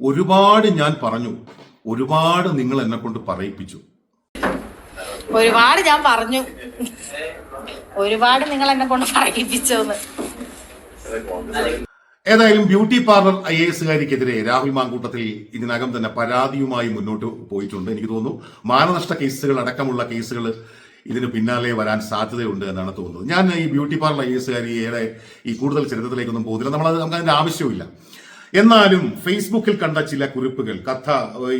ഒരുപാട് ഞാൻ പറഞ്ഞു. ഒരുപാട് നിങ്ങൾ എന്നെ കൊണ്ട് പറയിപ്പിച്ചു. ഒരുപാട് ഞാൻ പറഞ്ഞു. ഒരുപാട് നിങ്ങൾ എന്നെ കൊണ്ട് പറയിപ്പിച്ചോന്ന്. ഏതായാലും ബ്യൂട്ടി പാർലർ ഐ എ എസുകാരിക്കെതിരെ രാഹുൽ മാങ്കൂട്ടത്തിൽ ഇതിനകം തന്നെ പരാതിയുമായി മുന്നോട്ട് പോയിട്ടുണ്ട്. എനിക്ക് തോന്നുന്നു മാനനഷ്ട കേസുകൾ അടക്കമുള്ള കേസുകൾ ഇതിന് പിന്നാലെ വരാൻ സാധ്യതയുണ്ട് എന്നാണ് തോന്നുന്നത്. ഞാൻ ഈ ബ്യൂട്ടി പാർലർ ഐ എസുകാരിയുടെ ഈ കൂടുതൽ ചരിത്രത്തിലേക്കൊന്നും പോകുന്നില്ല നമ്മളത് നമുക്ക് അതിന്റെ ആവശ്യമില്ല എന്നാലും ഫേസ്ബുക്കിൽ കണ്ട ചില കുറിപ്പുകൾ കഥ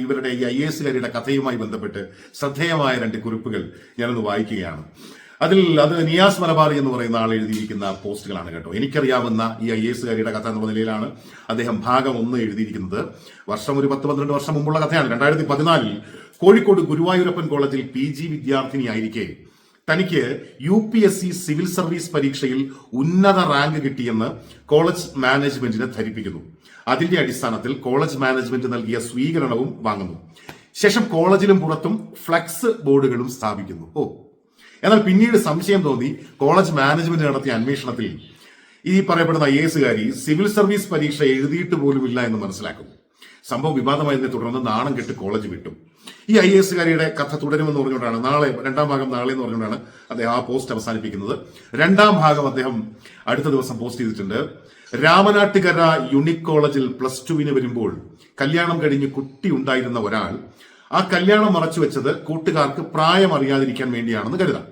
ഇവരുടെ ഈ ഐ എസുകാരിയുടെ കഥയുമായി ബന്ധപ്പെട്ട് ശ്രദ്ധേയമായ രണ്ട് കുറിപ്പുകൾ ഞാനൊന്ന് വായിക്കുകയാണ്. അതിൽ അത് നിയാസ് മലബാറി എന്ന് പറയുന്ന ആൾ എഴുതിയിരിക്കുന്ന പോസ്റ്റുകളാണ് കേട്ടോ. എനിക്കറിയാവുന്ന ഈ ഐ എസ് കാരിയുടെ കഥ എന്നുള്ള നിലയിലാണ് അദ്ദേഹം ഭാഗം ഒന്ന് എഴുതിയിരിക്കുന്നത്. വർഷം ഒരു പത്ത് പന്ത്രണ്ട് വർഷം മുമ്പുള്ള കഥയാണ്. രണ്ടായിരത്തി പതിനാലിൽ കോഴിക്കോട് ഗുരുവായൂരപ്പൻ കോളേജിൽ പി ജി വിദ്യാർത്ഥിനിയായിരിക്കെ തനിക്ക് U P S C civil service പരീക്ഷയിൽ ഉന്നത റാങ്ക് കിട്ടിയെന്ന് കോളേജ് മാനേജ്മെന്റിനെ ധരിപ്പിക്കുന്നു. അതിന്റെ അടിസ്ഥാനത്തിൽ കോളേജ് മാനേജ്മെന്റ് നൽകിയ സ്വീകരണവും വാങ്ങുന്നു. ശേഷം കോളേജിലും പുറത്തും ഫ്ലക്സ് ബോർഡുകളും സ്ഥാപിക്കുന്നു. ഓ. എന്നാൽ പിന്നീട് സംശയം തോന്നി കോളേജ് മാനേജ്മെന്റ് നടത്തിയ അന്വേഷണത്തിൽ ഈ പറയപ്പെടുന്ന ഐ എസുകാരി സിവിൽ സർവീസ് പരീക്ഷ എഴുതിയിട്ട് പോലുമില്ല എന്ന് മനസ്സിലാക്കുന്നു. സംഭവം വിവാദമായതിനെ തുടർന്ന് നാണം കെട്ട് കോളേജ് വിട്ടു. ഈ ഐ എസ് കാരിയുടെ കഥ തുടരുമെന്ന് പറഞ്ഞുകൊണ്ടാണ് നാളെ രണ്ടാം ഭാഗം നാളെ എന്ന് പറഞ്ഞുകൊണ്ടാണ് അദ്ദേഹം ആ പോസ്റ്റ് അവസാനിപ്പിക്കുന്നത്. രണ്ടാം ഭാഗം അദ്ദേഹം അടുത്ത ദിവസം പോസ്റ്റ് ചെയ്തിട്ടുണ്ട്. രാമനാട്ടുകര യുണിക് കോളേജിൽ പ്ലസ് ടുവിന് വരുമ്പോൾ കല്യാണം കഴിഞ്ഞ് കുട്ടി ഉണ്ടായിരുന്ന ഒരാൾ ആ കല്യാണം മറച്ചു വെച്ചത് കൂട്ടുകാർക്ക് പ്രായം അറിയാതിരിക്കാൻ വേണ്ടിയാണെന്ന് കരുതാം.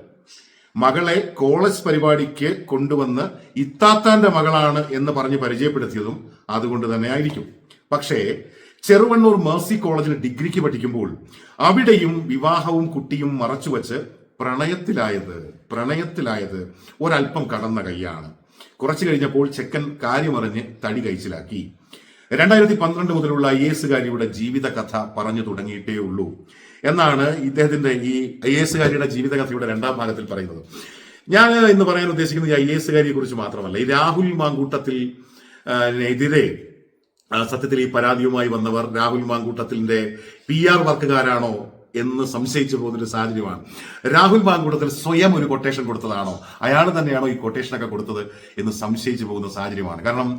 മകളെ കോളേജ് പരിപാടിക്ക് കൊണ്ടുവന്ന് ഇത്താത്താന്റെ മകളാണ് എന്ന് പറഞ്ഞ് പരിചയപ്പെടുത്തിയതും അതുകൊണ്ട് തന്നെ ആയിരിക്കും. പക്ഷേ ചെറുവണ്ണൂർ മേഴ്സി കോളേജിൽ ഡിഗ്രിക്ക് പഠിക്കുമ്പോൾ അവിടെയും വിവാഹവും കുട്ടിയും മറച്ചുവെച്ച് പ്രണയത്തിലായത് പ്രണയത്തിലായത് ഒരല്പം കടന്ന കൈയാണ്. കുറച്ചു കഴിഞ്ഞപ്പോൾ ചെക്കൻ കാര്യമറിഞ്ഞ് തടി കഴിച്ചിലാക്കി. രണ്ടായിരത്തി പന്ത്രണ്ട് മുതലുള്ള ഐ എസുകാരിയുടെ ജീവിത കഥ പറഞ്ഞു തുടങ്ങിയിട്ടേ ഉള്ളൂ. എന്നാണ് ഇദ്ദേഹത്തിന്റെ ഈ ഐ എസുകാരിയുടെ ജീവിതകഥയുടെ രണ്ടാം ഭാഗത്തിൽ പറയുന്നത്. ഞാൻ ഇന്ന് പറയാൻ ഉദ്ദേശിക്കുന്നത് ഐ എസുകാരിയെ കുറിച്ച് മാത്രമല്ല. ഈ രാഹുൽ മാങ്കൂട്ടത്തിൽ എതിരെ സത്യത്തിൽ ഈ പരാതിയുമായി വന്നവർ രാഹുൽ മാങ്കൂട്ടത്തിന്റെ പി ആർ വർക്കുകാരാണോ എന്ന് സംശയിച്ചു പോകുന്നൊരു സാഹചര്യമാണ്. രാഹുൽ മാങ്കൂട്ടത്തിൽ സ്വയം ഒരു കൊട്ടേഷൻ കൊടുത്തതാണോ? അയാൾ തന്നെയാണോ ഈ കൊട്ടേഷനൊക്കെ കൊടുത്തത് എന്ന് സംശയിച്ചു പോകുന്ന സാഹചര്യമാണ്. കാരണം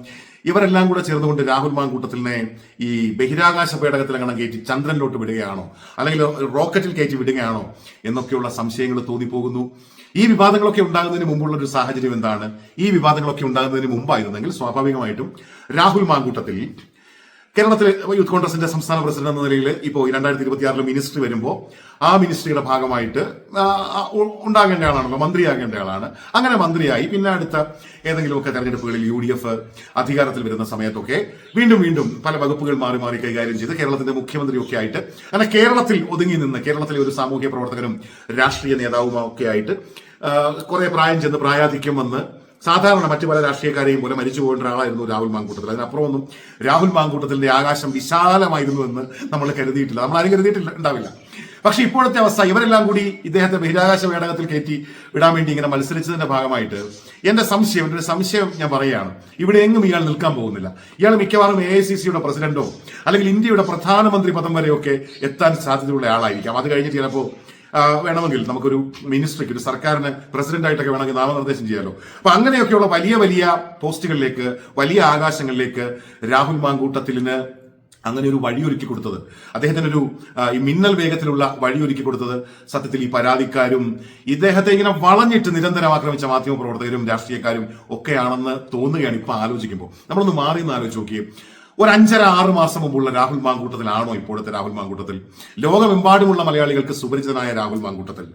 ഇവരെല്ലാം കൂടെ ചേർന്നുകൊണ്ട് രാഹുൽ മാങ്കൂട്ടത്തിനെ ഈ ബഹിരാകാശ പേടകത്തിൽ അങ്ങനെ കയറ്റി ചന്ദ്രനിലോട്ട് വിടുകയാണോ? അല്ലെങ്കിൽ റോക്കറ്റിൽ കയറ്റി വിടുകയാണോ? എന്നൊക്കെയുള്ള സംശയങ്ങൾ തോന്നിപ്പോകുന്നു. ഈ വിവാദങ്ങളൊക്കെ ഉണ്ടാകുന്നതിന് മുമ്പുള്ള ഒരു സാഹചര്യം എന്താണ്? ഈ വിവാദങ്ങളൊക്കെ ഉണ്ടാകുന്നതിന് മുമ്പായിരുന്നെങ്കിൽ സ്വാഭാവികമായിട്ടും രാഹുൽ മാങ്കൂട്ടത്തിൽ കേരളത്തിലെ യൂത്ത് കോൺഗ്രസിന്റെ സംസ്ഥാന പ്രസിഡന്റ് എന്ന നിലയിൽ ഇപ്പോൾ രണ്ടായിരത്തി ഇരുപത്തിയാറിൽ മിനിസ്ട്രി വരുമ്പോൾ ആ മിനിസ്ട്രിയുടെ ഭാഗമായിട്ട് ഉണ്ടാകേണ്ട ആളാണല്ലോ മന്ത്രിയാകേണ്ട ആളാണ് അങ്ങനെ മന്ത്രിയായി. പിന്നെ അടുത്ത ഏതെങ്കിലുമൊക്കെ തെരഞ്ഞെടുപ്പുകളിൽ യു ഡി എഫ് അധികാരത്തിൽ വരുന്ന സമയത്തൊക്കെ വീണ്ടും വീണ്ടും പല വകുപ്പുകൾ മാറി മാറി കൈകാര്യം ചെയ്ത് കേരളത്തിന്റെ മുഖ്യമന്ത്രിയൊക്കെ ആയിട്ട് അങ്ങനെ കേരളത്തിൽ ഒതുങ്ങി നിന്ന് കേരളത്തിലെ ഒരു സാമൂഹ്യ പ്രവർത്തകനും രാഷ്ട്രീയ നേതാവുമൊക്കെ ആയിട്ട് കുറെ പ്രായം ചെന്ന് പ്രായാധിക്യം വന്ന് സാധാരണ മറ്റു പല രാഷ്ട്രീയക്കാരെയും പോലെ മരിച്ചു പോകുന്ന ഒരാളായിരുന്നു രാഹുൽ മാങ്കൂട്ടത്തിൽ. അതിനപ്പുറമൊന്നും രാഹുൽ മാങ്കൂട്ടത്തിന്റെ ആകാശം വിശാലമായിരുന്നു എന്ന് നമ്മൾ കരുതിയിട്ടില്ല. നമ്മൾ ആരും കരുതിയിട്ടില്ല ഉണ്ടാവില്ല. പക്ഷെ ഇപ്പോഴത്തെ അവസ്ഥ ഇവരെല്ലാം കൂടി ഇദ്ദേഹത്തെ ബഹിരാകാശ പേടകത്തിൽ കയറ്റി വിടാൻ വേണ്ടി ഇങ്ങനെ മത്സരിച്ചതിന്റെ ഭാഗമായിട്ട് എന്റെ സംശയം ഒരു സംശയം ഞാൻ പറയുകയാണ്. ഇവിടെ എങ്ങും ഇയാൾ നിൽക്കാൻ പോകുന്നില്ല. ഇയാൾ മിക്കവാറും എ ഐ സി സിയുടെ പ്രസിഡന്റോ അല്ലെങ്കിൽ ഇന്ത്യയുടെ പ്രധാനമന്ത്രി പദം വരെയൊക്കെ എത്താൻ സാധ്യതയുള്ള ആളായിരിക്കാം. അത് കഴിഞ്ഞിട്ട് ചിലപ്പോൾ വേണമെങ്കിൽ നമുക്കൊരു മിനിസ്ട്രിക്ക് ഒരു സർക്കാരിന് പ്രസിഡന്റ് ആയിട്ടൊക്കെ വേണമെങ്കിൽ നാമനിർദ്ദേശം ചെയ്യാലോ. അപ്പൊ അങ്ങനെയൊക്കെയുള്ള വലിയ വലിയ പോസ്റ്റുകളിലേക്ക് വലിയ ആകാശങ്ങളിലേക്ക് രാഹുൽ മാങ്കൂട്ടത്തിലിന് അങ്ങനെ ഒരു വഴിയൊരുക്കി കൊടുത്തത്. അദ്ദേഹത്തിന് ഒരു ഈ മിന്നൽ വേഗത്തിലുള്ള വഴിയൊരുക്കി കൊടുത്തത് സത്യത്തിൽ ഈ പരാതിക്കാരും ഇദ്ദേഹത്തെ ഇങ്ങനെ വളഞ്ഞിട്ട് നിരന്തരം ആക്രമിച്ച മാധ്യമ പ്രവർത്തകരും രാഷ്ട്രീയക്കാരും ഒക്കെയാണെന്ന് തോന്നുകയാണ് ഇപ്പൊ ആലോചിക്കുമ്പോൾ. നമ്മളൊന്ന് മാറി എന്ന് ആലോചിച്ച് നോക്കിയേ. ഒരു അഞ്ചര ആറ് മാസം മുമ്പുള്ള രാഹുൽ മാങ്കൂട്ടത്തിലാണോ ഇപ്പോഴത്തെ രാഹുൽ മാങ്കൂട്ടത്തിൽ? ലോകമെമ്പാടുമുള്ള മലയാളികൾക്ക് സുപരിചിതനായ രാഹുൽ മാങ്കൂട്ടത്തിൽ.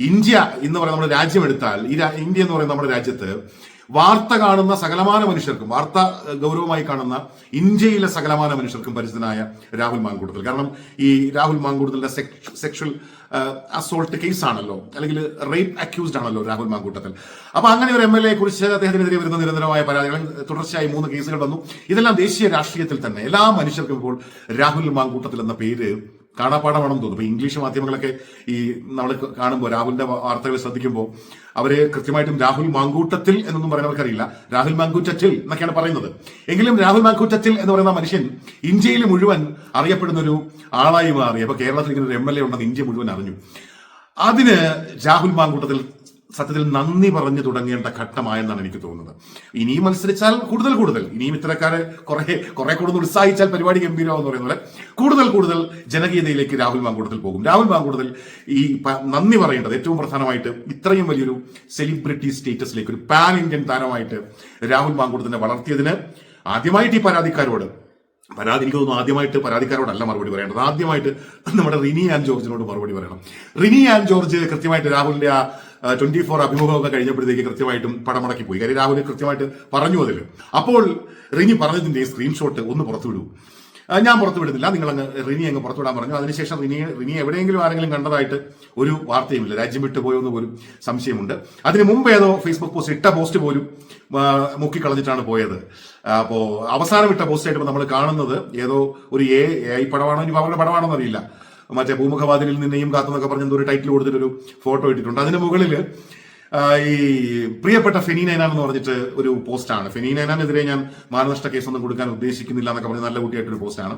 ഇന്ത്യ എന്ന് പറയുന്ന നമ്മുടെ രാജ്യം എടുത്താൽ ഈ ഇന്ത്യ എന്ന് പറയുന്ന നമ്മുടെ രാജ്യത്ത് വാർത്ത കാണുന്ന സകലമാന മനുഷ്യർക്കും വാർത്ത ഗൗരവമായി കാണുന്ന ഇന്ത്യയിലെ സകലമാന മനുഷ്യർക്കും പരിചിതനായ രാഹുൽ മാങ്കൂടുതൽ കാരണം ഈ രാഹുൽ മാങ്കൂടുതലിന്റെ സെക്ഷൽ അസോൾട്ട് കേസ് ആണല്ലോ അല്ലെങ്കിൽ റേപ്പ് അക്യൂസ്ഡ് ആണല്ലോ രാഹുൽ മാങ്കൂട്ടത്തിൽ. അപ്പൊ അങ്ങനെ ഒരു എം എൽ എ കുറിച്ച് അദ്ദേഹത്തിനെതിരെ വരുന്ന നിരന്തരമായ പരാതികൾ തുടർച്ചയായി മൂന്ന് കേസുകൾ വന്നു. ഇതെല്ലാം ദേശീയ രാഷ്ട്രീയത്തിൽ തന്നെ എല്ലാ മനുഷ്യർക്കും ഇപ്പോൾ രാഹുൽ മാങ്കൂട്ടത്തിൽ എന്ന പേര് കാണാപ്പാടമാണെന്ന് തോന്നുന്നു. ഇപ്പൊ ഇംഗ്ലീഷ് മാധ്യമങ്ങളൊക്കെ ഈ നമ്മൾ കാണുമ്പോൾ രാഹുലിന്റെ വാർത്തകൾ ശ്രദ്ധിക്കുമ്പോൾ അവർ കൃത്യമായിട്ടും രാഹുൽ മാങ്കൂട്ടത്തിൽ എന്നൊന്നും പറയുന്നവർക്കറിയില്ല രാഹുൽ മാങ്കൂറ്റത്തിൽ എന്നൊക്കെയാണ് പറയുന്നത്. എങ്കിലും രാഹുൽ മാങ്കൂറ്റത്തിൽ എന്ന് പറയുന്ന മനുഷ്യൻ ഇന്ത്യയിൽ മുഴുവൻ അറിയപ്പെടുന്ന ഒരു ആളായി മാറി. അപ്പൊ കേരളത്തിൽ ഇങ്ങനെ ഒരു എം എൽ എ ഉണ്ടെന്ന് ഇന്ത്യ മുഴുവൻ അറിഞ്ഞു. അതിന് രാഹുൽ മാങ്കൂട്ടത്തിൽ സത്യത്തിൽ നന്ദി പറഞ്ഞു തുടങ്ങേണ്ട ഘട്ടമായെന്നാണ് എനിക്ക് തോന്നുന്നത്. ഇനിയും മത്സരിച്ചാൽ കൂടുതൽ കൂടുതൽ. ഇനിയും ഇത്തരക്കാരെ കുറെ കുറെ കൂടുതൽ ഉത്സാഹിച്ചാൽ പരിപാടി ഗംഭീരമാവെന്ന് പറയുന്ന പോലെ കൂടുതൽ കൂടുതൽ ജനകീയതയിലേക്ക് രാഹുൽ മാങ്കൂട്ടത്തിൽ പോകും. രാഹുൽ മാങ്കൂട്ടത്തിൽ ഈ നന്ദി പറയേണ്ടത് ഏറ്റവും പ്രധാനമായിട്ട് ഇത്രയും വലിയൊരു സെലിബ്രിറ്റി സ്റ്റേറ്റസിലേക്ക് ഒരു പാൻ ഇന്ത്യൻ താരമായിട്ട് രാഹുൽ മാങ്കൂട്ടത്തിനെ വളർത്തിയതിന് ആദ്യമായിട്ട് ഈ പരാതിക്കാരോട് പരാതി എനിക്ക് തോന്നുന്നു ആദ്യമായിട്ട് പരാതിക്കാരോടല്ല മറുപടി പറയേണ്ടത്. ആദ്യമായിട്ട് നമ്മുടെ റിനി ആൻഡ് ജോർജിനോട് മറുപടി പറയണം. റിനി ആൻഡ് ജോർജ് കൃത്യമായിട്ട് രാഹുലിന്റെ ആ ട്വന്റി ഫോർ അഭിമുഖമൊക്കെ കഴിഞ്ഞപ്പോഴത്തേക്ക് കൃത്യമായിട്ടും പടമടക്കി പോയി കാര്യം രാഹുൽ കൃത്യമായിട്ട് പറഞ്ഞു അതിൽ അപ്പോൾ റിനി പറഞ്ഞതിന്റെ സ്ക്രീൻഷോട്ട് ഒന്ന് പുറത്തുവിടൂ. ഞാൻ പുറത്തു വിടുന്നില്ല. നിങ്ങൾ അങ്ങ് റിനി അങ്ങ് പുറത്തു പുറത്തുവിടാൻ പറഞ്ഞു. അതിനുശേഷം റിനി റിനി എവിടെയെങ്കിലും ആരെങ്കിലും കണ്ടതായിട്ട് ഒരു വാർത്തയുമില്ല. രാജ്യം വിട്ടു പോയോ എന്ന് പോലും സംശയമുണ്ട്. അതിന് മുമ്പ് ഏതോ ഫേസ്ബുക്ക് പോസ്റ്റ് ഇട്ട പോസ്റ്റ് പോലും മുക്കിക്കളഞ്ഞിട്ടാണ് പോയത്. അപ്പോ അവസാനം ഇട്ട പോസ്റ്റ് ആയിട്ട് നമ്മൾ കാണുന്നത് ഏതോ ഒരു എ ഐ പടമാണോ? ഇനി അവരുടെ പടമാണോ എന്നറിയില്ല മറ്റേ ഭൂമുഖവാതിലിൽ നിന്നെയും കാത്തുന്നൊക്കെ പറഞ്ഞ ഒരു ടൈറ്റിൽ കൊടുത്തിട്ടൊരു ഫോട്ടോ ഇട്ടിട്ടുണ്ട്. അതിന് മുകളിൽ ഈ പ്രിയപ്പെട്ട ഫെനി നൈനാൻ എന്ന് പറഞ്ഞിട്ട് ഒരു പോസ്റ്റാണ്. ഫെനി നൈനാനെതിരെ ഞാൻ മാനനഷ്ട കേസൊന്നും കൊടുക്കാൻ ഉദ്ദേശിക്കുന്നില്ല എന്നൊക്കെ പറഞ്ഞ് നല്ല കുട്ടിയായിട്ടൊരു പോസ്റ്റാണ്.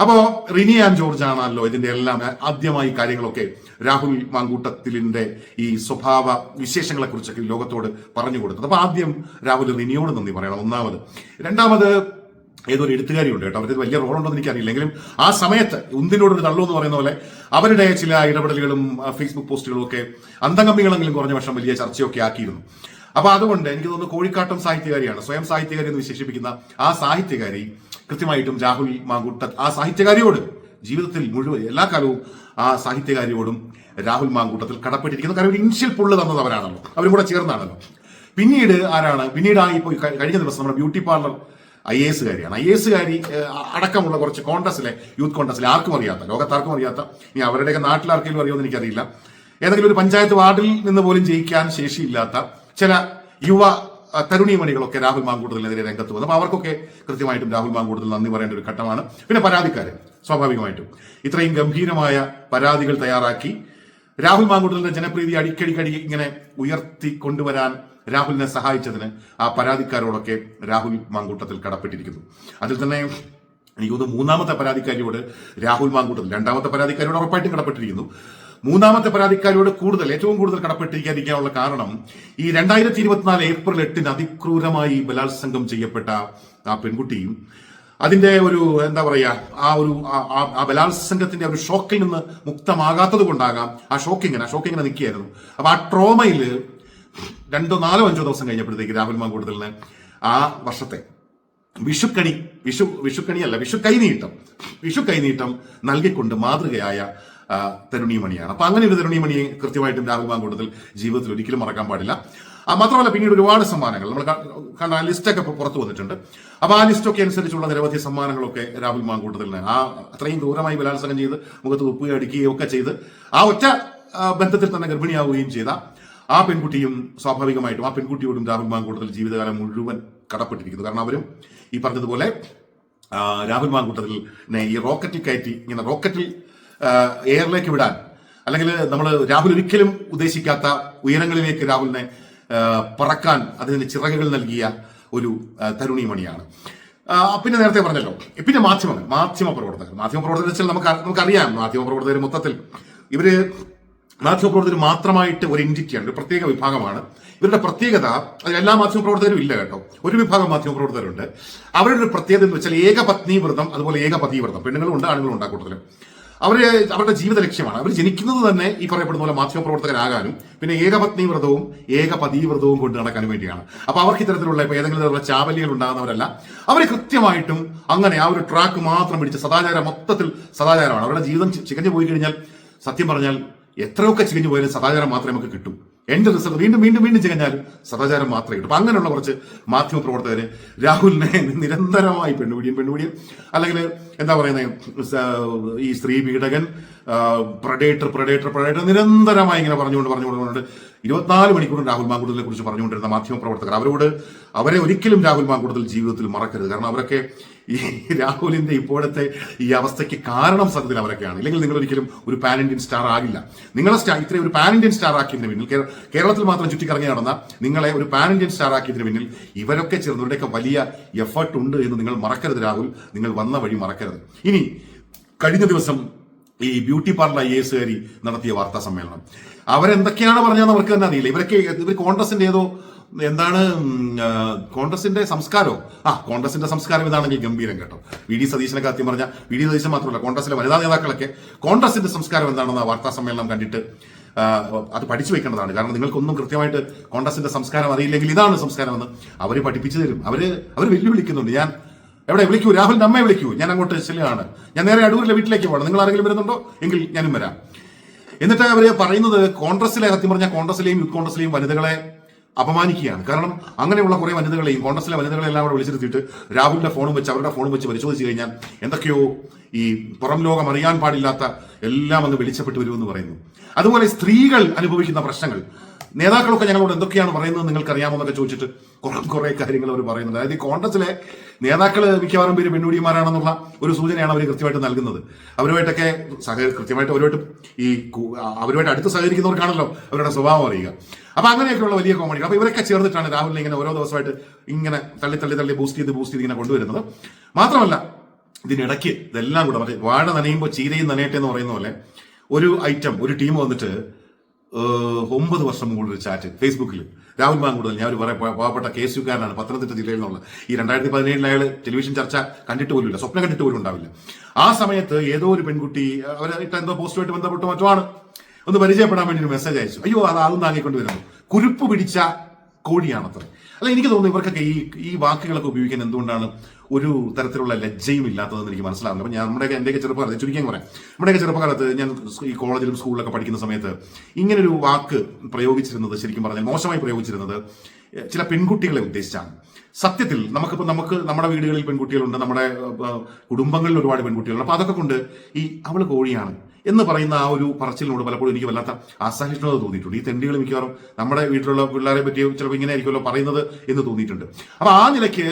അപ്പോ റിനി ആൻഡ് ജോർജ് ആണല്ലോ ഇതിന്റെ എല്ലാം ആദ്യമായി കാര്യങ്ങളൊക്കെ രാഹുൽ മാങ്കൂട്ടത്തിലിന്റെ ഈ സ്വഭാവ വിശേഷങ്ങളെ കുറിച്ചൊക്കെ ലോകത്തോട് പറഞ്ഞു കൊടുത്തത്. അപ്പൊ ആദ്യം രാഹുൽ റിനിയോട് നന്ദി പറയണം. ഒന്നാമത്. രണ്ടാമത് ഏതോ ഒരു എഴുത്തുകാരിയുണ്ട് കേട്ടോ. അവർക്ക് വലിയ റോളുണ്ടെന്ന് എനിക്കറിയില്ല എങ്കിലും ആ സമയത്ത് ഉന്തിനോട് ഒരു തള്ളു എന്ന് പറയുന്ന പോലെ അവരുടെ ചില ഇടപെടലുകളും ഫേസ്ബുക്ക് പോസ്റ്റുകളും ഒക്കെ അന്തംഗമ്മികളെങ്കിലും കുറഞ്ഞ വർഷം വലിയ ചർച്ചയൊക്കെ ആക്കിയിരുന്നു. അപ്പൊ അതുകൊണ്ട് എനിക്ക് തോന്നുന്നു കോഴിക്കാട്ടം സാഹിത്യകാരിയാണ്. സ്വയം സാഹിത്യകാരി എന്ന് വിശേഷിപ്പിക്കുന്ന ആ സാഹിത്യകാരി കൃത്യമായിട്ടും രാഹുൽ മാങ്കൂട്ട ആ സാഹിത്യകാരിയോട് ജീവിതത്തിൽ മുഴുവൻ എല്ലാ കാലവും ആ സാഹിത്യകാരിയോടും രാഹുൽ മാങ്കൂട്ടത്തിൽ കടപ്പെട്ടിരിക്കുന്നു. കാരണം ഇൻഷ്യൽ പുള്ള് തന്നത് അവരാണല്ലോ. അവരും കൂടെ ചേർന്നാണല്ലോ. പിന്നീട് ആരാണ്? പിന്നീട് ആ ഇപ്പോൾ കഴിഞ്ഞ ദിവസം നമ്മുടെ ബ്യൂട്ടി പാർലർ ഐ എ എസുകാരിയാണ് ഐ എ എസുകാരി അടക്കമുള്ള കുറച്ച് കോൺഗ്രസിലെ യൂത്ത് കോൺഗ്രസിലെ ആർക്കും അറിയാത്ത ലോകത്താർക്കും അറിയാത്ത ഇനി അവരുടെയൊക്കെ നാട്ടിലാർക്കെങ്കിലും അറിയുമെന്ന് എനിക്കറിയില്ല. ഏതെങ്കിലും ഒരു പഞ്ചായത്ത് വാർഡിൽ നിന്ന് പോലും ജയിക്കാൻ ശേഷിയില്ലാത്ത ചില യുവ തരുണീമണികളൊക്കെ രാഹുൽ മാങ്കൂട്ടത്തിനെതിരെ രംഗത്ത് വന്നു. അപ്പോൾ അവർക്കൊക്കെ കൃത്യമായിട്ടും രാഹുൽ മാങ്കൂട്ടത്തിൽ നന്ദി പറയേണ്ട ഒരു ഘട്ടമാണ്. പിന്നെ പരാതിക്കാർ സ്വാഭാവികമായിട്ടും. ഇത്രയും ഗംഭീരമായ പരാതികൾ തയ്യാറാക്കി രാഹുൽ മാങ്കൂട്ടലിന്റെ ജനപ്രീതി അടിക്കടിക്കടി ഇങ്ങനെ ഉയർത്തി കൊണ്ടുവരാൻ രാഹുലിനെ സഹായിച്ചതിന് ആ പരാതിക്കാരോടൊക്കെ രാഹുൽ മാങ്കൂട്ടത്തിൽ കടപ്പെട്ടിരിക്കുന്നു. അതിൽ തന്നെ എനിക്ക് തോന്നുന്നു മൂന്നാമത്തെ പരാതിക്കാരിയോട് രാഹുൽ മാങ്കൂട്ടത്തിൽ രണ്ടാമത്തെ പരാതിക്കാരിയോട് ഉറപ്പായിട്ടും കടപ്പെട്ടിരിക്കുന്നു. മൂന്നാമത്തെ പരാതിക്കാരിയോട് കൂടുതൽ ഏറ്റവും കൂടുതൽ കടപ്പെട്ടിരിക്കാതിരിക്കാനുള്ള കാരണം ഈ രണ്ടായിരത്തി ഇരുപത്തിനാല് ഏപ്രിൽ എട്ടിന് അതിക്രൂരമായി ബലാത്സംഗം ചെയ്യപ്പെട്ട ആ പെൺകുട്ടിയും അതിന്റെ ഒരു എന്താ പറയാ ആ ഒരു ആ ബലാത്സംഗത്തിന്റെ ഒരു ഷോക്കിൽ നിന്ന് മുക്തമാകാത്തത് കൊണ്ടാകാം ആ ഷോക്കിങ്ങനെ ആ ഷോക്കിങ്ങനെ നിൽക്കുകയായിരുന്നു. അപ്പൊ ആ ട്രോമയിൽ രണ്ടോ നാലോ അഞ്ചോ ദിവസം കഴിഞ്ഞപ്പോഴത്തേക്ക് രാഹുൽ മാങ്കൂടുതലിന് ആ വർഷത്തെ വിഷുക്കണി വിഷു വിഷുക്കണിയല്ല വിഷു കൈനീട്ടം വിഷു കൈനീട്ടം നൽകിക്കൊണ്ട് മാതൃകയായ തരുണിമണിയാണ് അപ്പൊ അങ്ങനെ ഒരു തരുണിമണിയെ കൃത്യമായിട്ടും രാഹുൽ മാങ്കൂട്ടത്തിൽ ജീവിതത്തിൽ ഒരിക്കലും മറക്കാൻ പാടില്ല. മാത്രമല്ല പിന്നീട് ഒരുപാട് സമ്മാനങ്ങൾ. നമ്മൾ കണ്ട ആ ലിസ്റ്റൊക്കെ ഇപ്പൊ പുറത്തു വന്നിട്ടുണ്ട്. അപ്പൊ ആ ലിസ്റ്റൊക്കെ അനുസരിച്ചുള്ള നിരവധി സമ്മാനങ്ങളൊക്കെ രാഹുൽ മാങ്കൂട്ടത്തിന് ആ അത്രയും ദൂരമായി ബലാത്സംഗം ചെയ്ത് മുഖത്ത് ഉപ്പുകയും അടിക്കുകയും ഒക്കെ ചെയ്ത് ആ ഒറ്റ ബന്ധത്തിൽ തന്നെ ഗർഭിണിയാവുകയും ചെയ്ത ആ പെൺകുട്ടിയും സ്വാഭാവികമായിട്ടും ആ പെൺകുട്ടിയോടും രാഹുൽ മാങ്കൂട്ടത്തിൽ ജീവിതകാലം മുഴുവൻ കടപ്പെട്ടിരിക്കുന്നു. കാരണം അവരും ഈ പറഞ്ഞതുപോലെ രാഹുൽ മാങ്കൂട്ടത്തിൽ ഈ റോക്കറ്റിൽ കയറ്റി ഇങ്ങനെ റോക്കറ്റിൽ എയറിലേക്ക് വിടാൻ അല്ലെങ്കിൽ നമ്മൾ രാഹുൽ ഒരിക്കലും ഉദ്ദേശിക്കാത്ത ഉയരങ്ങളിലേക്ക് രാഹുലിനെ പറക്കാൻ അതിന് ചിറകുകൾ നൽകിയ ഒരു തരുണി മണിയാണ്. പിന്നെ നേരത്തെ പറഞ്ഞല്ലോ പിന്നെ മാധ്യമങ്ങൾ മാധ്യമ പ്രവർത്തകർ. മാധ്യമ പ്രവർത്തകർ വെച്ചാൽ നമുക്ക് നമുക്കറിയാം മാധ്യമ പ്രവർത്തകർ മൊത്തത്തിൽ ഇവർ മാധ്യമപ്രവർത്തകർ മാത്രമായിട്ട് ഒരു എന്റിറ്റിയാണ് ഒരു പ്രത്യേക വിഭാഗമാണ്. ഇവരുടെ പ്രത്യേകത അതിൽ എല്ലാ മാധ്യമപ്രവർത്തകരും ഇല്ല കേട്ടോ. ഒരു വിഭാഗം മാധ്യമപ്രവർത്തകരുണ്ട് അവരുടെ ഒരു പ്രത്യേകത എന്ന് വെച്ചാൽ ഏകപത്നി വ്രതം അതുപോലെ ഏകപതി വ്രതം പെണ്ണുങ്ങളും ഉണ്ട് ആണുങ്ങളും ഉണ്ട് കൂടുതലും അവർ അവരുടെ ജീവിത ലക്ഷ്യമാണ്. അവർ ജനിക്കുന്നത് തന്നെ ഈ പറയപ്പെടുന്ന പോലെ മാധ്യമപ്രവർത്തകരാകാനും പിന്നെ ഏകപത്നി വ്രതവും ഏകപതി വ്രതവും കൊണ്ട് നടക്കാനും വേണ്ടിയാണ്. അപ്പൊ അവർക്ക് ഇത്തരത്തിലുള്ള ഇപ്പൊ ഏതെങ്കിലും തരത്തിലുള്ള ചാവല്യങ്ങൾ ഉണ്ടാകുന്നവരല്ല. അവർ കൃത്യമായിട്ടും അങ്ങനെ ആ ഒരു ട്രാക്ക് മാത്രം പിടിച്ച് സദാചാരം മൊത്തത്തിൽ സദാചാരമാണ്. അവരുടെ ജീവിതം ചികഞ്ഞു പോയി കഴിഞ്ഞാൽ സത്യം പറഞ്ഞാൽ എത്രയൊക്കെ ചികഞ്ഞു പോയാലും സദാചാരം മാത്രമേ നമുക്ക് കിട്ടൂ. എന്റെ റിസൾട്ട് വീണ്ടും വീണ്ടും വീണ്ടും ചികഞ്ഞാലും സദാചാരം മാത്രമേ കിട്ടും. അപ്പൊ അങ്ങനെയുള്ള കുറച്ച് മാധ്യമ പ്രവർത്തകര് രാഹുലിനെ നിരന്തരമായി പെണ്ണുപിടിയും പെണ്ണുപിടിയും. അല്ലെങ്കിൽ എന്താ പറയുന്നത് ഈ സ്ത്രീ പീഡകൻ പ്രഡേറ്റർ പ്രഡേറ്റർ പ്രഡേറ്റർ നിരന്തരമായി ഇങ്ങനെ പറഞ്ഞുകൊണ്ട് പറഞ്ഞുകൊണ്ട് പറഞ്ഞുകൊണ്ട് ഇരുപത്തിനാല് മണിക്കൂറും രാഹുൽ മാങ്കൂട്ടത്തിനെ കുറിച്ച് പറഞ്ഞുകൊണ്ടിരുന്ന മാധ്യമ പ്രവർത്തകർ. അവരോട് അവരെ ഒരിക്കലും രാഹുൽ മാങ്കൂട്ടത്തിൽ ജീവിതത്തിൽ മറക്കരുത്. കാരണം അവരൊക്കെ ഈ രാഹുലിന്റെ ഇപ്പോഴത്തെ ഈ അവസ്ഥയ്ക്ക് കാരണം സത്യത്തിൽ അവരൊക്കെയാണ്. ഇല്ലെങ്കിൽ നിങ്ങൾ ഒരിക്കലും ഒരു പാൻ ഇന്ത്യൻ സ്റ്റാർ ആകില്ല. നിങ്ങളെ സ്റ്റാർ ഇത്രയും ഒരു പാൻ ഇന്ത്യൻ സ്റ്റാർ ആക്കിയതിന് പിന്നിൽ കേരളത്തിൽ മാത്രം ചുറ്റിക്കറങ്ങി നടന്ന നിങ്ങളെ ഒരു പാൻ ഇന്ത്യൻ സ്റ്റാർ ആക്കിയതിന് പിന്നിൽ ഇവരൊക്കെ ചേർന്നവരുടെയൊക്കെ വലിയ എഫർട്ട് ഉണ്ട് എന്ന് നിങ്ങൾ മറക്കരുത് രാഹുൽ. നിങ്ങൾ വന്ന വഴി മറക്കരുത്. ഇനി കഴിഞ്ഞ ദിവസം ഈ ബ്യൂട്ടി പാർലർ ഐ എസ് കാരി നടത്തിയ വാർത്താ സമ്മേളനം. അവരെന്തൊക്കെയാണ് പറഞ്ഞതെന്ന് അവർക്ക് തന്നെ അറിയില്ല. ഇവരൊക്കെ ഇവർ കോൺഗ്രസിന്റെ ഏതോ എന്താണ് കോൺഗ്രസിന്റെ സംസ്കാരമോ ആ കോൺഗ്രസിന്റെ സംസ്കാരം ഇതാണെങ്കിൽ ഗംഭീരം കേട്ടോ. വി. ഡി. സതീശനൊക്കെ ആദ്യം പറഞ്ഞ വി. ഡി. സതീശൻ മാത്രമല്ല കോൺഗ്രസിലെ വനിതാ നേതാക്കളൊക്കെ കോൺഗ്രസിന്റെ സംസ്കാരം എന്താണെന്ന് വാർത്താ സമ്മേളനം കണ്ടിട്ട് അത് പഠിച്ചു വെക്കേണ്ടതാണ്. കാരണം നിങ്ങൾക്കൊന്നും കൃത്യമായിട്ട് കോൺഗ്രസിന്റെ സംസ്കാരം അറിയില്ലെങ്കിൽ ഇതാണ് സംസ്കാരം എന്ന് അവർ പഠിപ്പിച്ചു തരും. അവർ അവർ വെല്ലുവിളിക്കുന്നുണ്ട്. ഞാൻ എവിടെ വിളിക്കൂ? രാഹുലിന്റെ അമ്മയെ വിളിക്കൂ. ഞാൻ അങ്ങോട്ട് ചെല്ലുകയാണ് ഞാൻ നേരെ അടൂരിലെ വീട്ടിലേക്ക് പോകണം. നിങ്ങൾ ആരെങ്കിലും വരുന്നുണ്ടോ? എങ്കിൽ ഞാനും വരാം. എന്നിട്ട് അവർ പറയുന്നത് കോൺഗ്രസിലെ സത്യം പറഞ്ഞാൽ കോൺഗ്രസിലെയും യൂത്ത് കോൺഗ്രസിലെയും വനിതകളെ അപമാനിക്കുകയാണ്. കാരണം അങ്ങനെയുള്ള കുറേ വനിതകളെയും കോൺഗ്രസിലെ വനിതകളെ എല്ലാം കൂടെ വിളിച്ചിരുത്തിയിട്ട് രാഹുലിന്റെ ഫോണും വെച്ച് അവരുടെ ഫോണും വെച്ച് പരിശോധിച്ച് കഴിഞ്ഞാൽ എന്തൊക്കെയോ ഈ പുറം ലോകം അറിയാൻ പാടില്ലാത്ത എല്ലാം അങ്ങ് വെളിച്ചപ്പെട്ട് വരുമെന്ന് പറയുന്നു. അതുപോലെ സ്ത്രീകൾ അനുഭവിക്കുന്ന പ്രശ്നങ്ങൾ. നേതാക്കളൊക്കെ ഞങ്ങളോട് എന്തൊക്കെയാണ് പറയുന്നത് നിങ്ങൾക്ക് അറിയാമെന്നൊക്കെ ചോദിച്ചിട്ട് കുറെ കുറെ കാര്യങ്ങൾ അവർ പറയുന്നുണ്ട്. അതായത് ഈ കോൺഗ്രസിലെ നേതാക്കൾ മിക്കവാറും പേര് പെണ്ണുടിമാരാണെന്നുള്ള ഒരു സൂചനയാണ് അവർ കൃത്യമായിട്ട് നൽകുന്നത്. അവരുമായിട്ടൊക്കെ സഹ കൃത്യമായിട്ട് അവരുമായിട്ട് ഈ അവരുമായിട്ട് അടുത്ത് സഹകരിക്കുന്നവർക്കാണല്ലോ അവരുടെ സ്വഭാവം അറിയുക. അപ്പൊ അങ്ങനെയൊക്കെയുള്ള വലിയ കോമഡി അപ്പൊ ഇവരൊക്കെ ചേർന്നിട്ടാണ് രാഹുലിനെ ഇങ്ങനെ ഓരോ ദിവസമായിട്ട് ഇങ്ങനെ തള്ളി തള്ളി തള്ളി ബൂസ്റ്റ് ചെയ്ത് ബൂസ്റ്റ് ചെയ്ത് ഇങ്ങനെ കൊണ്ടുവരുന്നത്. മാത്രമല്ല ഇതിനിടയ്ക്ക് ഇതെല്ലാം കൂടെ മറ്റേ വാഴ നനയുമ്പോൾ ചീരയും നനയട്ടെ എന്ന് പറയുന്ന പോലെ ഒരു ഐറ്റം ഒരു ടീം വന്നിട്ട് ഒമ്പത് വർഷം മുകളിൽ ഒരു ചാറ്റ് ഫേസ്ബുക്കിൽ. രാഹുൽ മാങ്കൂടുതൽ ഞാൻ ഒരു പറയാം പാവപ്പെട്ട കെ എസ് യുക്കാരനാണ് പത്തനംതിട്ട ജില്ലയിൽ നിന്നുള്ള. ഈ രണ്ടായിരത്തി പതിനേഴിൽ അയാൾ ടെലിവിഷൻ ചർച്ച കണ്ടിട്ട് പോലും ഇല്ല സ്വപ്നം കണ്ടിട്ട് പോലും ഉണ്ടാവില്ല. ആ സമയത്ത് ഏതോ ഒരു പെൺകുട്ടി അവരായിട്ട് എന്തോ പോസ്റ്റുമായിട്ട് ബന്ധപ്പെട്ട് മറ്റോ ആണ് ഒന്ന് പരിചയപ്പെടാൻ വേണ്ടി ഒരു മെസ്സേജ് അയച്ചു. അയ്യോ അത് അതും താങ്ങിക്കൊണ്ട് വരുന്നു. കുരുപ്പ് പിടിച്ച കോഴിയാണത്ര അല്ല എനിക്ക് തോന്നുന്നു ഇവർക്കൊക്കെ ഈ ഈ വാക്കുകളൊക്കെ ഉപയോഗിക്കാൻ എന്തുകൊണ്ടാണ് ഒരു തരത്തിലുള്ള ലജ്ജയും ഇല്ലാത്തതെന്ന് എനിക്ക് മനസ്സിലാവുന്നത്. അപ്പം ഞാൻ നമ്മുടെയൊക്കെ എന്റെയൊക്കെ ചെറുപ്പകാലത്ത് ചുരുക്കിയാൽ പറയാം. നമ്മുടെയൊക്കെ ചെറുപ്പകാലത്ത് ഞാൻ ഈ കോളേജിലും സ്കൂളിലൊക്കെ പഠിക്കുന്ന സമയത്ത് ഇങ്ങനൊരു വാക്ക് പ്രയോഗിച്ചിരുന്നത് ശരിക്കും പറഞ്ഞാൽ മോശമായി പ്രയോഗിച്ചിരുന്നത് ചില പെൺകുട്ടികളെ ഉദ്ദേശിച്ചാണ്. സത്യത്തിൽ നമുക്കിപ്പോൾ നമുക്ക് നമ്മുടെ വീടുകളിൽ പെൺകുട്ടികളുണ്ട് നമ്മുടെ കുടുംബങ്ങളിൽ ഒരുപാട് പെൺകുട്ടികളുണ്ട്. അപ്പോൾ അതൊക്കെ കൊണ്ട് ഈ അവൾ കോഴിയാണ്. എന്ന് പറയുന്ന ആ ഒരു പറച്ചിലിനോട് പലപ്പോഴും എനിക്ക് വല്ലാത്ത അസഹിഷ്ണുത തോന്നിയിട്ടുണ്ട്. ഈ തെണ്ടികൾ മിക്കവാറും നമ്മുടെ വീട്ടിലുള്ള പിള്ളേരെ പറ്റി ചിലപ്പോൾ ഇങ്ങനെ ആയിരിക്കുമല്ലോ പറയുന്നത് എന്ന് തോന്നിയിട്ടുണ്ട്. അപ്പൊ ആ നിലയ്ക്ക്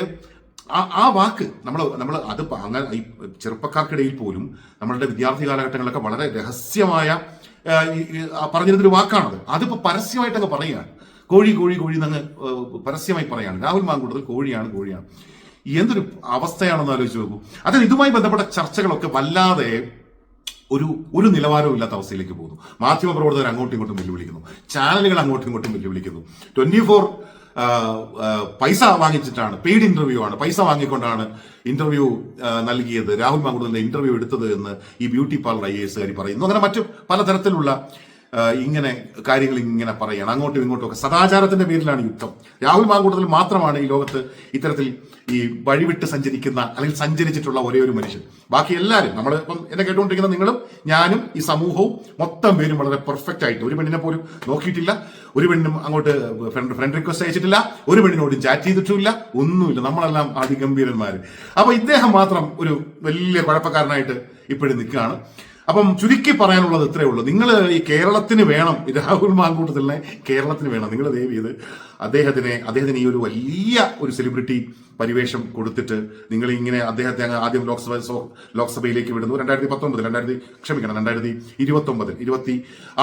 ആ ആ വാക്ക് നമ്മൾ നമ്മൾ അത് അങ്ങനെ ഈ ചെറുപ്പക്കാർക്കിടയിൽ പോലും നമ്മളുടെ വിദ്യാർത്ഥി കാലഘട്ടങ്ങളിലൊക്കെ വളരെ രഹസ്യമായ പറഞ്ഞിരുന്നൊരു വാക്കാണത്. അതിപ്പോ പരസ്യമായിട്ടങ്ങ് പറയുകയാണ്. കോഴി കോഴി കോഴി എന്നങ്ങ് പരസ്യമായി പറയാണ് രാഹുൽ മാങ്കൂട്ടത്തിൽ കോഴിയാണ് കോഴിയാണ്. എന്തൊരു അവസ്ഥയാണെന്ന് ആലോചിച്ച് നോക്കൂ. അതായത് ഇതുമായി ബന്ധപ്പെട്ട ചർച്ചകളൊക്കെ വല്ലാതെ ഒരു ഒരു നിലവാരവും ഇല്ലാത്ത അവസ്ഥയിലേക്ക് പോകുന്നു. മാധ്യമപ്രവർത്തകർ അങ്ങോട്ടും ഇങ്ങോട്ടും വെല്ലുവിളിക്കുന്നു. ചാനലുകൾ അങ്ങോട്ടും ഇങ്ങോട്ടും വെല്ലുവിളിക്കുന്നു. ട്വന്റി ഫോർ പൈസ വാങ്ങിച്ചിട്ടാണ് പെയ്ഡ് ഇന്റർവ്യൂ ആണ്. പൈസ വാങ്ങിക്കൊണ്ടാണ് ഇന്റർവ്യൂ നൽകിയത്. രാഹുൽ മാങ്കുടലിന്റെ ഇന്റർവ്യൂ എടുത്തത് എന്ന് ഈ ബ്യൂട്ടി പാർലർ ഐ എസ് കാര്യം പറയുന്നു. അങ്ങനെ മറ്റു പലതരത്തിലുള്ള ഇങ്ങനെ കാര്യങ്ങൾ ഇങ്ങനെ പറയണം. അങ്ങോട്ടും ഇങ്ങോട്ടും ഒക്കെ. സദാചാരത്തിന്റെ പേരിലാണ് യുദ്ധം. രാഹുൽ മാങ്കൂട്ടത്തിൽ മാത്രമാണ് ഈ ലോകത്ത് ഇത്തരത്തിൽ ഈ വഴിവിട്ട് സഞ്ചരിക്കുന്ന അല്ലെങ്കിൽ സഞ്ചരിച്ചിട്ടുള്ള ഒരേ ഒരു മനുഷ്യൻ. ബാക്കി എല്ലാവരും നമ്മൾ ഇപ്പം എന്നെ കേട്ടുകൊണ്ടിരിക്കുന്ന നിങ്ങളും ഞാനും ഈ സമൂഹവും മൊത്തം പേരും വളരെ പെർഫെക്റ്റ് ആയിട്ട്. ഒരു പെണ്ണിനെ പോലും നോക്കിയിട്ടില്ല. ഒരു പെണ്ണിനും അങ്ങോട്ട് ഫ്രണ്ട് ഫ്രണ്ട് റിക്വസ്റ്റ് അയച്ചിട്ടില്ല. ഒരു പെണ്ണിനോട് ചാറ്റ് ചെയ്തിട്ടുമില്ല. ഒന്നുമില്ല. നമ്മളെല്ലാം അതിഗംഭീരന്മാർ അപ്പൊ ഇദ്ദേഹം മാത്രം ഒരു വലിയ കുഴപ്പക്കാരനായിട്ട് ഇപ്പോഴും നിൽക്കുകയാണ്. അപ്പം ചുരുക്കി പറയാനുള്ളത് ഇത്രയേ ഉള്ളൂ. നിങ്ങൾ ഈ കേരളത്തിന് വേണം രാഹുൽ മാങ്കൂട്ടത്തിലിനെ കേരളത്തിന് വേണം. നിങ്ങൾ ദയവ് ചെയ്ത് അദ്ദേഹത്തിനെ അദ്ദേഹത്തിന് ഈ ഒരു വലിയ ഒരു സെലിബ്രിറ്റി പരിവേഷം കൊടുത്തിട്ട് നിങ്ങൾ ഇങ്ങനെ അദ്ദേഹത്തെ അങ്ങ് ആദ്യം ലോക്സഭ ലോക്സഭയിലേക്ക് വിടുന്നു. രണ്ടായിരത്തി പത്തൊമ്പത് രണ്ടായിരത്തി ക്ഷമിക്കണം രണ്ടായിരത്തി ഇരുപത്തി ഒമ്പതിൽ ഇരുപത്തി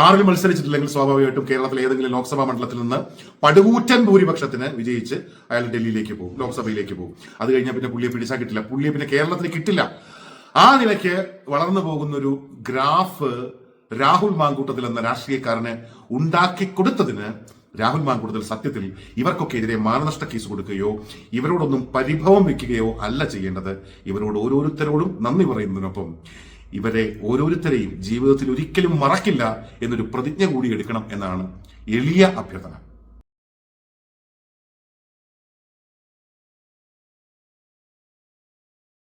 ആറിൽ മത്സരിച്ചിട്ടില്ലെങ്കിൽ സ്വാഭാവികമായിട്ടും കേരളത്തിലെ ഏതെങ്കിലും ലോക്സഭാ മണ്ഡലത്തിൽ നിന്ന് പടുകൂറ്റൻ ഭൂരിപക്ഷത്തിന് വിജയിച്ച് അയാൾ ഡൽഹിയിലേക്ക് പോകും ലോക്സഭയിലേക്ക് പോകും. അത് കഴിഞ്ഞാൽ പിന്നെ പുള്ളിയെ പിടിച്ചാൽ കിട്ടില്ല. പുള്ളിയെ പിന്നെ കേരളത്തിന് കിട്ടില്ല. ആ നിലയ്ക്ക് വളർന്നു പോകുന്ന ഒരു ഗ്രാഫ് രാഹുൽ മാങ്കൂട്ടത്തിൽ എന്ന രാഷ്ട്രീയക്കാരന് ഉണ്ടാക്കി കൊടുത്തതിന് രാഹുൽ മാങ്കൂട്ടത്തിൽ സത്യത്തിൽ ഇവർക്കൊക്കെ എതിരെ മാനനഷ്ട കേസ് കൊടുക്കുകയോ ഇവരോടൊന്നും പരിഭവം വെക്കുകയോ അല്ല ചെയ്യേണ്ടത്. ഇവരോട് ഓരോരുത്തരോടും നന്ദി പറയുന്നതിനൊപ്പം ഇവരെ ഓരോരുത്തരെയും ജീവിതത്തിൽ ഒരിക്കലും മറക്കില്ല എന്നൊരു പ്രതിജ്ഞ കൂടി എടുക്കണം എന്നാണ് എളിയ അഭ്യർത്ഥന.